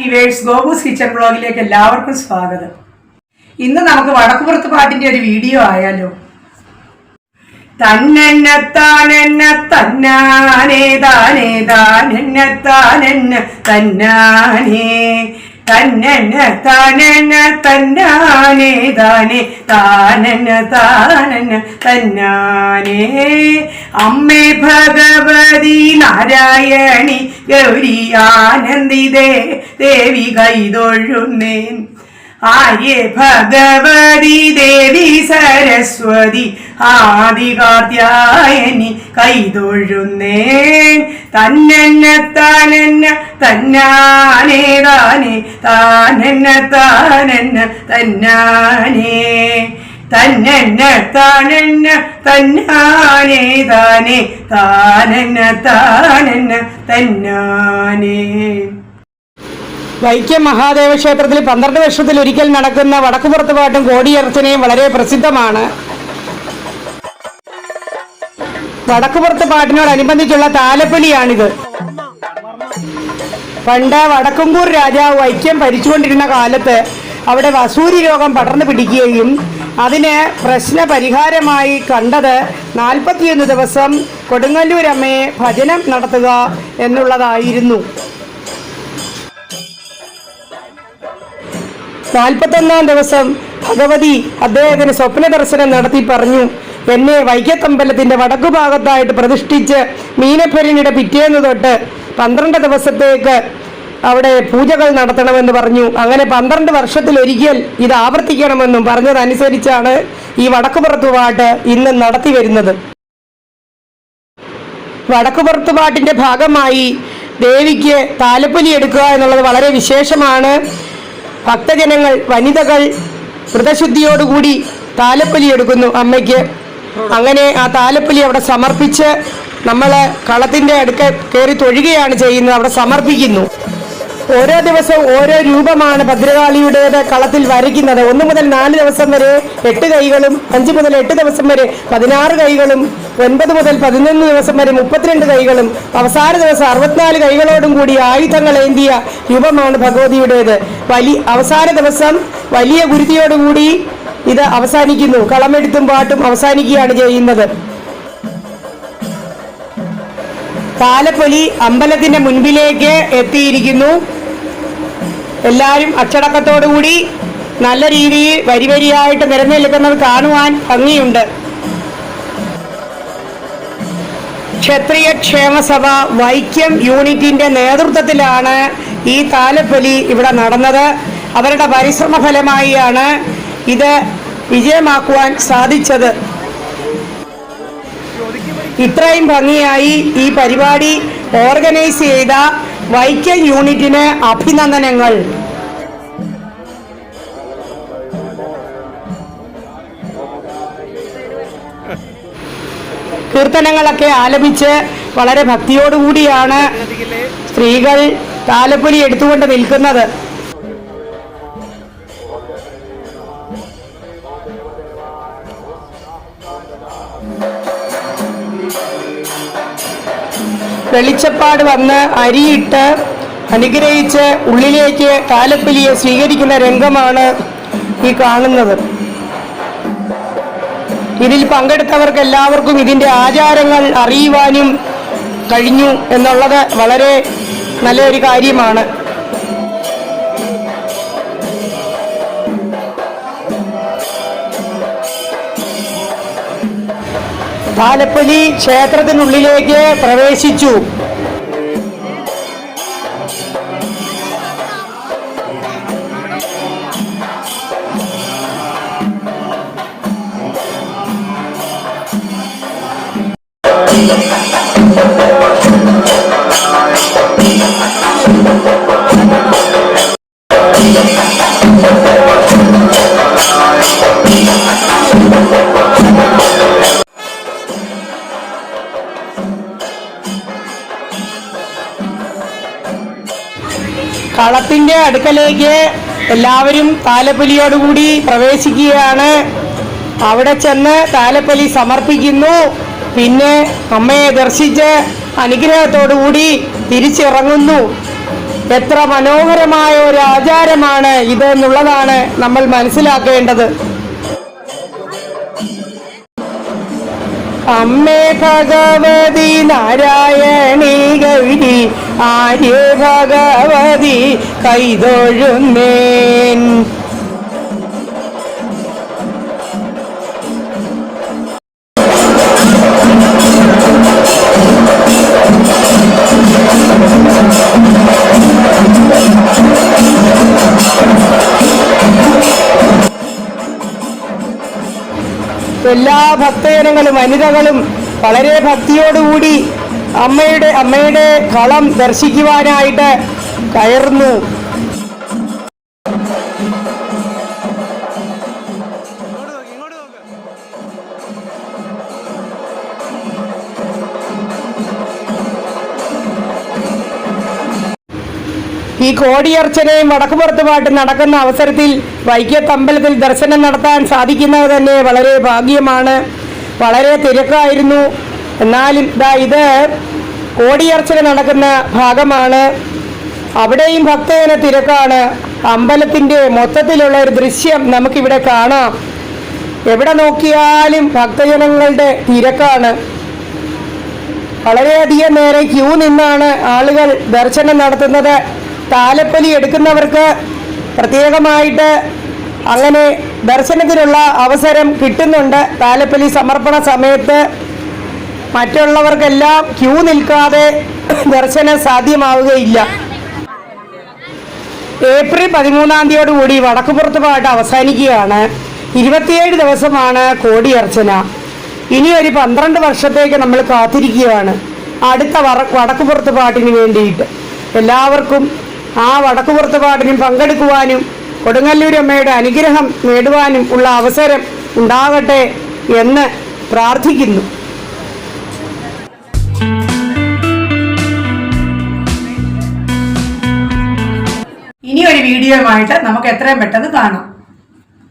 Weavers ഗോബൂസ് kitchen ബ്ലോഗിലേക്ക് എല്ലാവർക്കും സ്വാഗതം. ഇന്ന് നമുക്ക് വടക്കുപുറത്ത് പാട്ടിന്റെ ഒരു വീഡിയോ ആയാലോ? തന്നെന്ന താനെന്ന തന്നാനേ താനേ അമ്മേ ഭഗവതി നാരായണി ഗൗരി ആനന്ദിതേ ദേവി കൈതൊഴുന്നേൻ ആര്യ ഭഗവതി ദേവി സരസ്വതി ആദികാർത്യായനി കൈതൊഴുന്നേൻ. തന്നെന്ന താനെന്ന തന്നാനേ താനേ താനെന്ന താനെന്ന തന്നാനേ. തന്നെന്ന താനെന്ന തന്നാനേ താനേ താനെന്ന താനെന്ന തന്നാനേ. വൈക്കം മഹാദേവ ക്ഷേത്രത്തിൽ പന്ത്രണ്ട് വർഷത്തിൽ ഒരിക്കൽ നടക്കുന്ന വടക്കുപുറത്ത് പാട്ടും കോടിയർച്ചനയും വളരെ പ്രസിദ്ധമാണ്. വടക്കുപുറത്ത് പാട്ടിനോടനുബന്ധിച്ചുള്ള താലപ്പൊലിയാണിത്. പണ്ട് വടക്കുംകൂർ രാജാവ് വൈക്കം ഭരിച്ചുകൊണ്ടിരുന്ന കാലത്ത് അവിടെ വസൂരി രോഗം പടർന്നു പിടിക്കുകയും അതിന് പ്രശ്ന പരിഹാരമായി കണ്ടത് നാൽപ്പത്തിയൊന്ന് ദിവസം കൊടുങ്ങല്ലൂരമ്മയെ ഭജനം നടത്തുക എന്നുള്ളതായിരുന്നു. നാൽപ്പത്തൊന്നാം ദിവസം ഭഗവതി അദ്ദേഹത്തിന് സ്വപ്ന ദർശനം നടത്തി പറഞ്ഞു എന്നെ വൈക്കത്തമ്പലത്തിന്റെ വടക്കുഭാഗത്തായിട്ട് പ്രതിഷ്ഠിച്ച് മീനഭരണിയുടെ പിറ്റേന്ന് തൊട്ട് പന്ത്രണ്ട് ദിവസത്തേക്ക് അവിടെ പൂജകൾ നടത്തണമെന്ന് പറഞ്ഞു. അങ്ങനെ പന്ത്രണ്ട് വർഷത്തിൽ ഒരിക്കൽ ഇത് ആവർത്തിക്കണമെന്നും പറഞ്ഞതനുസരിച്ചാണ് ഈ വടക്കുപുറത്തുപാട്ട് ഇന്ന് നടത്തി വരുന്നത്. വടക്കുപുറത്ത് പാട്ടിന്റെ ഭാഗമായി ദേവിക്ക് താലപ്പൊലി എടുക്കുക എന്നുള്ളത് വളരെ വിശേഷമാണ്. ഭക്തജനങ്ങൾ വനിതകൾ വ്രതശുദ്ധിയോടുകൂടി താലപ്പൊലി എടുക്കുന്നു അമ്മയ്ക്ക്. അങ്ങനെ ആ താലപ്പൊലി അവിടെ സമർപ്പിച്ച് നമ്മൾ കളത്തിന്റെ അടുക്ക കയറി തൊഴുകയാണ് ചെയ്യുന്നത് അവിടെ സമർപ്പിക്കുന്നു. ഓരോ ദിവസവും ഓരോ രൂപമാണ് ഭദ്രകാളിയുടേത് കളത്തിൽ വരയ്ക്കുന്നത്. ഒന്ന് മുതൽ നാല് ദിവസം വരെ എട്ട് കൈകളും അഞ്ച് മുതൽ എട്ട് ദിവസം വരെ പതിനാറ് കൈകളും ഒൻപത് മുതൽ പതിനൊന്ന് ദിവസം വരെ മുപ്പത്തിരണ്ട് കൈകളും അവസാന ദിവസം അറുപത്തിനാല് കൈകളോടും കൂടി ആയുധങ്ങൾ ഏന്തിയ രൂപമാണ് ഭഗവതിയുടേത്. വലിയ അവസാന ദിവസം വലിയ ഗുരുതിയോടുകൂടി ഇത് അവസാനിക്കുന്നു. കളമെടുത്തും പാട്ടും അവസാനിക്കുകയാണ് ചെയ്യുന്നത്. താലപ്പൊലി അമ്പലത്തിന്റെ മുൻപിലേക്ക് എത്തിയിരിക്കുന്നു. എല്ലാവരും അച്ചടക്കത്തോടുകൂടി നല്ല രീതിയിൽ വരി വരിയായിട്ട് നിരന്നിരിക്കുന്നത് കാണുവാൻ ഭംഗിയുണ്ട്. ക്ഷത്രിയ ക്ഷേമസഭ വൈക്കം യൂണിറ്റിന്റെ നേതൃത്വത്തിലാണ് ഈ താലപ്പൊലി ഇവിടെ നടന്നത്. അവരുടെ പരിശ്രമ ഫലമായാണ് ഇത് വിജയമാക്കുവാൻ സാധിച്ചത്. ഇത്രയും ഭംഗിയായി ഈ പരിപാടി ഓർഗനൈസ് ചെയ്ത വൈക്കം യൂണിറ്റിന് അഭിനന്ദനങ്ങൾ. കീർത്തനങ്ങളൊക്കെ ആലപിച്ച് വളരെ ഭക്തിയോടുകൂടിയാണ് സ്ത്രീകൾ താലപ്പൊലി എടുത്തുകൊണ്ട് നിൽക്കുന്നത്. വെളിച്ചപ്പാട് വന്ന് അരിയിട്ട് അനുഗ്രഹിച്ച് ഉള്ളിലേക്ക് താലപ്പൊലിയെ സ്വീകരിക്കുന്ന രംഗമാണ് ഈ കാണുന്നത്. ഇതിൽ പങ്കെടുത്തവർക്ക് എല്ലാവർക്കും ഇതിന്റെ ആചാരങ്ങൾ അറിയുവാനും കഴിഞ്ഞു എന്നുള്ളത് വളരെ നല്ലൊരു കാര്യമാണ്. താലപ്പൊലി ക്ഷേത്രത്തിനുള്ളിലേക്ക് പ്രവേശിച്ചു. കളത്തിന്റെ അടുക്കലേക്ക് എല്ലാവരും താലപ്പൊലിയോടുകൂടി പ്രവേശിക്കുകയാണ്. അവിടെ ചെന്ന് താലപ്പൊലി സമർപ്പിക്കുന്നു. പിന്നെ അമ്മയെ ദർശിച്ച് അനുഗ്രഹത്തോടുകൂടി തിരിച്ചിറങ്ങുന്നു. എത്ര മനോഹരമായ ഒരു ആചാരമാണ് ഇത് എന്നുള്ളതാണ് നമ്മൾ മനസ്സിലാക്കേണ്ടത്. അമ്മേ ഭഗവതി നാരായണീ ഗൗരി ആര്യ ഭഗവതി കൈതൊഴുന്നേൻ. എല്ലാ ഭക്തജനങ്ങളും വനിതകളും വളരെ ഭക്തിയോടുകൂടി അമ്മയുടെ അമ്മയുടെ കളം ദർശിക്കുവാനായിട്ട് കയറുന്നു. ഈ കോടിയർച്ചനയും വടക്കുപുറത്ത് പാട്ടും നടക്കുന്ന അവസരത്തിൽ വൈക്കത്തമ്പലത്തിൽ ദർശനം നടത്താൻ സാധിക്കുന്നത് തന്നെ വളരെ ഭാഗ്യമാണ്. വളരെ തിരക്കായിരുന്നു. എന്നാലും ഇതാ ഇത് കോടിയർച്ചന നടക്കുന്ന ഭാഗമാണ്. അവിടെയും ഭക്തജന തിരക്കാണ്. അമ്പലത്തിന്റെ മൊത്തത്തിലുള്ള ഒരു ദൃശ്യം നമുക്കിവിടെ കാണാം. എവിടെ നോക്കിയാലും ഭക്തജനങ്ങളുടെ തിരക്കാണ്. വളരെയധികം നേരെ ക്യൂ നിന്നാണ് ആളുകൾ ദർശനം നടത്തുന്നത്. താലപ്പൊലി എടുക്കുന്നവർക്ക് പ്രത്യേകമായിട്ട് അങ്ങനെ ദർശനത്തിനുള്ള അവസരം കിട്ടുന്നുണ്ട്. താലപ്പൊലി സമർപ്പണ സമയത്ത് മറ്റുള്ളവർക്കെല്ലാം ക്യൂ നിൽക്കാതെ ദർശനം സാധ്യമാവുകയില്ല. ഏപ്രിൽ പതിമൂന്നാം തീയതിയോടുകൂടി വടക്കുപുറത്ത് പാട്ട് അവസാനിക്കുകയാണ്. ഇരുപത്തിയേഴ് ദിവസമാണ് കോടിയർച്ചന. ഇനി ഒരു പന്ത്രണ്ട് വർഷത്തേക്ക് നമ്മൾ കാത്തിരിക്കുകയാണ്. അടുത്ത വടക്കുപുറത്ത് പാട്ടിന് വേണ്ടിയിട്ട്. എല്ലാവർക്കും ആ വടക്കുപുറത്ത് പാട്ടിനും പങ്കെടുക്കുവാനും കൊടുങ്ങല്ലൂർ അമ്മയുടെ അനുഗ്രഹം നേടുവാനും ഉള്ള അവസരം ഉണ്ടാകട്ടെ എന്ന് പ്രാർത്ഥിക്കുന്നു. ഒരു വീഡിയോയുമായിട്ട് നമുക്ക് എത്രയും പെട്ടെന്ന് കാണാം.